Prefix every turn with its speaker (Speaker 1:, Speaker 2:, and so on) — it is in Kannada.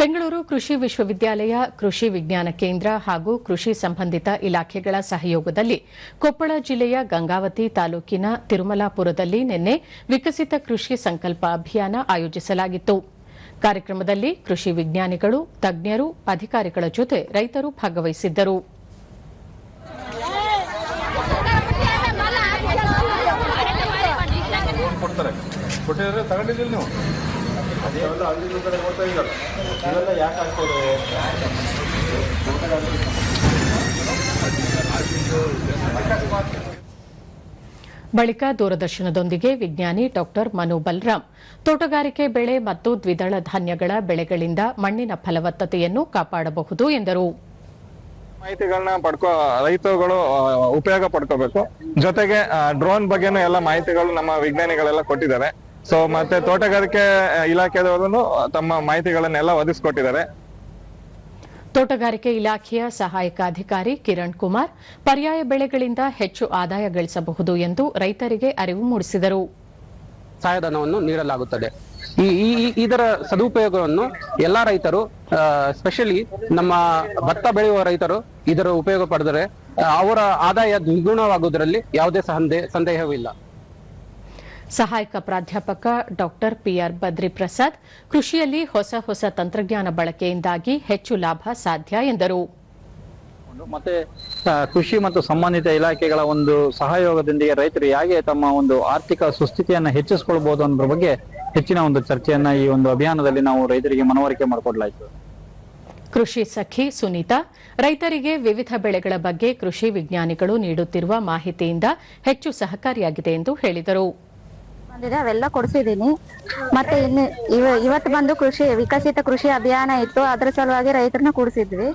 Speaker 1: ಬೆಂಗಳೂರು ಕೃಷಿ ವಿಶ್ವವಿದ್ಯಾಲಯ, ಕೃಷಿ ವಿಜ್ಞಾನ ಕೇಂದ್ರ ಹಾಗೂ ಕೃಷಿ ಸಂಬಂಧಿತ ಇಲಾಖೆಗಳ ಸಹಯೋಗದಲ್ಲಿ ಕೊಪ್ಪಳ ಜಿಲ್ಲೆಯ ಗಂಗಾವತಿ ತಾಲೂಕಿನ ತಿರುಮಲಾಪುರದಲ್ಲಿ ನಿನ್ನೆ ವಿಕಸಿತ ಕೃಷಿ ಸಂಕಲ್ಪ ಅಭಿಯಾನ ಆಯೋಜಿಸಲಾಗಿತ್ತು. ಕಾರ್ಯಕ್ರಮದಲ್ಲಿ ಕೃಷಿ ವಿಜ್ಞಾನಿಗಳು, ತಜ್ಞರು, ಅಧಿಕಾರಿಗಳ ಜೊತೆ ರೈತರು ಭಾಗವಹಿಸಿದ್ದರು.
Speaker 2: ನೀವು? ಅಲ್ಲಿ ಕಡೆ ಇದ್ದಾರೆ ಇವೆಲ್ಲ ಯಾಕೆ
Speaker 1: ಬಳಿಕ ದೂರದರ್ಶನದೊಂದಿಗೆ ವಿಜ್ಞಾನಿ ಡಾಕ್ಟರ್ ಮನು ಬಲರಾಮ್ ತೋಟಗಾರಿಕೆ ಬೆಳೆ ಮತ್ತು ದ್ವಿದಳ ಧಾನ್ಯಗಳ ಬೆಳೆಗಳಿಂದ ಮಣ್ಣಿನ ಫಲವತ್ತತೆಯನ್ನು ಕಾಪಾಡಬಹುದು ಎಂದರು.
Speaker 3: ಮಾಹಿತಿಗಳನ್ನ ಪಡ್ಕೋ, ರೈತರುಗಳು ಉಪಯೋಗ ಪಡ್ಕೋಬೇಕು. ಜೊತೆಗೆ ಡ್ರೋನ್ ಬಗ್ಗೆನೂ ಎಲ್ಲ ಮಾಹಿತಿಗಳು ನಮ್ಮ ವಿಜ್ಞಾನಿಗಳೆಲ್ಲ ಕೊಟ್ಟಿದ್ದಾರೆ. ಸೊ ಮತ್ತೆ ತೋಟಗಾರಿಕೆ ಇಲಾಖೆಯವರು ಇಲಾಖೆದವರು ತಮ್ಮ ಮಾಹಿತಿಗಳನ್ನೆಲ್ಲ ಒದಗಿಸ್ಕೊಟ್ಟಿದ್ದಾರೆ.
Speaker 1: ತೋಟಗಾರಿಕೆ ಇಲಾಖೆಯ ಸಹಾಯಕ ಅಧಿಕಾರಿ ಕಿರಣ್ ಕುಮಾರ್ ಪರ್ಯಾಯ ಬೆಳೆಗಳಿಂದ ಹೆಚ್ಚು ಆದಾಯ ಗಳಿಸಬಹುದು ಎಂದು ರೈತರಿಗೆ ಅರಿವು ಮೂಡಿಸಿದರು.
Speaker 4: ಸಹಾಯಧನವನ್ನು ನೀಡಲಾಗುತ್ತದೆ. ಈ ಇದರ ಸದುಪಯೋಗವನ್ನು ಎಲ್ಲಾ ರೈತರು ಸ್ಪೆಷಲಿ ನಮ್ಮ ಭತ್ತ ಬೆಳೆಯುವ ರೈತರು ಇದರ ಉಪಯೋಗ ಪಡೆದರೆ ಅವರ ಆದಾಯ ದ್ವಿಗುಣವಾಗುವುದರಲ್ಲಿ ಯಾವುದೇ ಸಂದೇ ಸಂದೇಹವಿಲ್ಲ.
Speaker 1: ಸಹಾಯಕ ಪ್ರಾಧ್ಯಾಪಕ ಡಾ ಪಿಆರ್ ಬದ್ರಿ ಪ್ರಸಾದ್ ಕೃಷಿಯಲ್ಲಿ ಹೊಸ ಹೊಸ ತಂತ್ರಜ್ಞಾನ ಬಳಕೆಯಿಂದಾಗಿ ಹೆಚ್ಚು ಲಾಭ ಸಾಧ್ಯ ಎಂದರು.
Speaker 5: ಮತ್ತೆ ಕೃಷಿ ಮತ್ತು ಸಂಬಂಧಿತ ಇಲಾಖೆಗಳ ಒಂದು ಸಹಯೋಗದೊಂದಿಗೆ ರೈತರು ಹೇಗೆ ತಮ್ಮ ಒಂದು ಆರ್ಥಿಕ ಸುಸ್ಥಿತಿಯನ್ನು ಹೆಚ್ಚಿಸಿಕೊಳ್ಬಹುದು ಅನ್ನೋದ್ರ ಬಗ್ಗೆ ಹೆಚ್ಚಿನ ಒಂದು ಚರ್ಚೆಯನ್ನ ಈ ಒಂದು ಅಭಿಯಾನದಲ್ಲಿ ನಾವು ರೈತರಿಗೆ ಮನವರಿಕೆ ಮಾಡಿಕೊಡಲಾಯಿತು.
Speaker 1: ಕೃಷಿ ಸಖಿ ಸುನೀತಾ ರೈತರಿಗೆ ವಿವಿಧ ಬೆಳೆಗಳ ಬಗ್ಗೆ ಕೃಷಿ ವಿಜ್ಞಾನಿಗಳು ನೀಡುತ್ತಿರುವ ಮಾಹಿತಿಯಿಂದ ಹೆಚ್ಚು ಸಹಕಾರಿಯಾಗಿದೆ ಎಂದು ಹೇಳಿದರು.
Speaker 6: ಬಂದಿದೆ, ಅವೆಲ್ಲ ಕೊಡ್ಸಿದೀನಿ ಮತ್ತೆ ಇನ್ನು ಇವ ಇವತ್ತು ಬಂದು ಕೃಷಿ ವಿಕಸಿತ ಕೃಷಿ ಅಭಿಯಾನ ಇತ್ತು, ಅದ್ರ ಸಲುವಾಗಿ ರೈತರನ್ನ ಕೂಡಿಸಿದ್ವಿ.